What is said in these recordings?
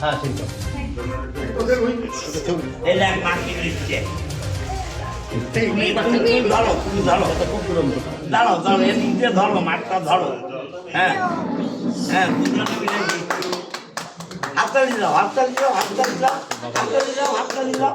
হ্যাঁ ঠিক আছে। এই দিচ্ছে তুমি তুমি ধরো তুমি ধরো দাঁড়াও দাঁড়াও এদিক দিয়ে ধরো মাঠটা ধরো হ্যাঁ হ্যাঁ হাততালি দাও হাততালি দাও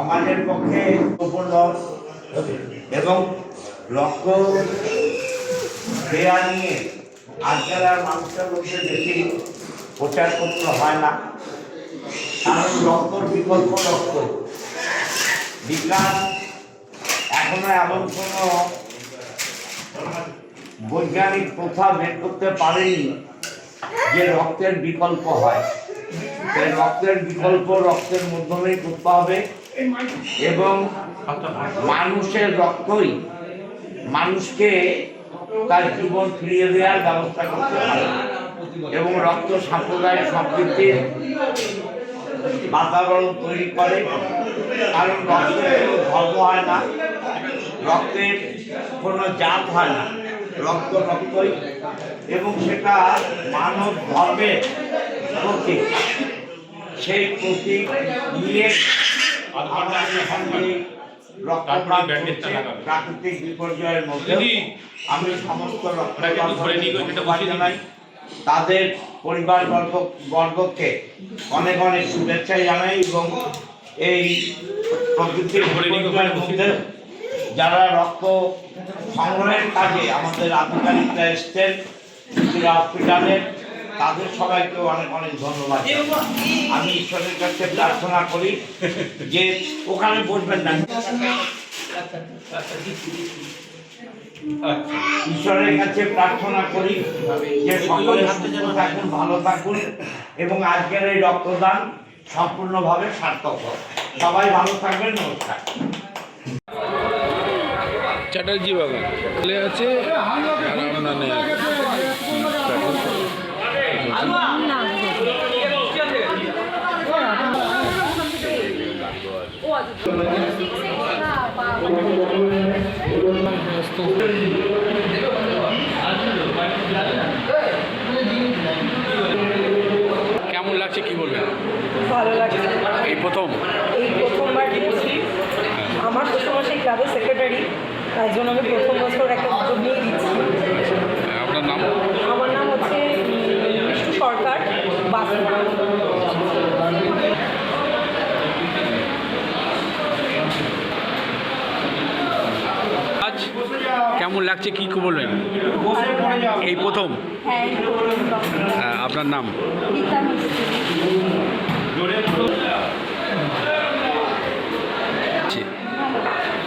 সমাজের পক্ষে এবং রক্ত দেয়া নিয়ে আজকাল আর মানুষের মধ্যে বেশি প্রচার করতে হয় না। কারণ রক্তর বিকল্প রক্ত বিজ্ঞান এখনও এমন কোনো বৈজ্ঞানিক প্রথা বের করতে পারেনি যে রক্তের বিকল্প হয়। সেই রক্তের বিকল্প রক্তের মাধ্যমেই করতে হবে। এবং মানুষের রক্তই মানুষকে তার জীবন ফিরিয়ে দেওয়ার ব্যবস্থা করতে পারে এবং রক্ত সাম্প্রদায়িক সম্প্রীতির বাতাবরণ তৈরি করে। কারণ রক্তের কোনো ধর্ম হয় না রক্তের কোনো জাত হয় না, রক্ত রক্তই। এবং সেটা মানব ধর্মের প্রতীক। সেই প্রতীক নিয়ে আমাদের প্রাকৃতিক বিপর্যয়ের মধ্যে আমি সমস্ত তাদের পরিবার বর্গ বর্গকে অনেক অনেক শুভেচ্ছা জানাই এবং এই প্রকৃতির বিপর্যয়ের মধ্যে যারা রক্ত সংগ্রহের কাজে আমাদের আধিকারিকরা এসছেন হসপিটালের তাদের সবাইকে অনেক অনেক ধন্যবাদ। আমি ঈশ্বরের কাছে প্রার্থনা করি যে ওখানে বসবেন না। ঈশ্বরের কাছে প্রার্থনা করি যে সকলে থাকুন, ভালো থাকুন এবং আজকের এই রক্তদান সম্পূর্ণভাবে সার্থক সবাই ভালো থাকবেন, নমস্কার। চ্যাটার্জি চলে আছে? কেমন লাগছে কি বলবেন? ভালো লাগছে। এই প্রথম? এই প্রথমবার আমার প্রথমবার সেই ক্লাবের সেক্রেটারি তার জন্য আমি প্রথম বছর একটা উদ্যোগ নিয়ে কেমন লাগছে কি বলবেন এই প্রথম? হ্যাঁ প্রথম। হ্যাঁ, আপনার নাম? গীতা মিস্ত্রি। জি।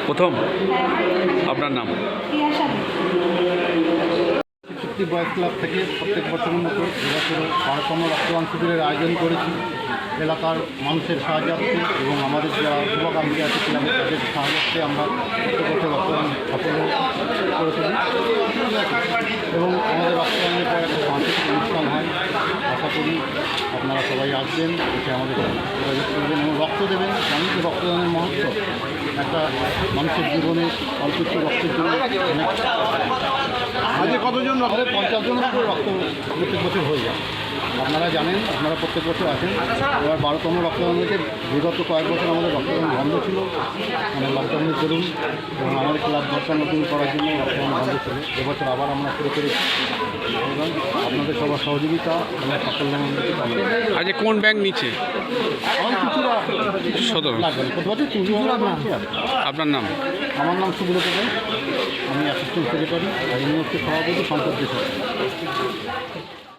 প্রথম? আপনার নাম? চুক্তি বয়স ক্লাব থেকে প্রত্যেক বছরের মতো এবছর বারোতম রক্তদান শিবিরের আয়োজন করেছি। এলাকার মানুষের সাহায্যার্থে এবং আমাদের যারা শুভাকাঙ্ক্ষী আছে ক্লাবের তাদের সাহায্যার্থে আমরা প্রত্যেক বছর রক্তদান সফল করে এবং আমাদের রক্তদানের পর একটা সাংস্কৃতিক অনুষ্ঠান হয়। আশা করি আপনারা সবাই আসবেন এসে আমাদের যোগাযোগ করবেন এবং রক্ত দেবেন। জানি যে রক্তদানের মহত্ব একটা মানুষের জীবনে অল্প রক্তের জন্য অনেক আজকে কতজন রক্তের পঞ্চাশ জনের উপরে রক্ত প্রত্যেক বছর হয়ে যায়। আপনারা জানেন আপনারা প্রত্যেক বছর আছেন এবার বারোতম রক্তদান হয়েছে বিগত কয়েক বছর আমাদের রক্তদান বন্ধ ছিল। মানে লকডাউনের দরুন এবং আমাদের ক্লাব ঘরটা নতুন করার জন্য রক্তদান বন্ধ ছিল। এবছর আবার আমরা শুরু করেছি। আপনাদের সবার সহযোগিতা আমরা সাফল্য মন্দিরকে পাবো আজ কোন ব্যাংক নিচ্ছে কিছুটা সদর। আপনার নাম? আমার নাম সুব্রত আমি অ্যাসিস্ট্যান্ট সেক্রেটারি আর হচ্ছে সভাপতি সম্পদ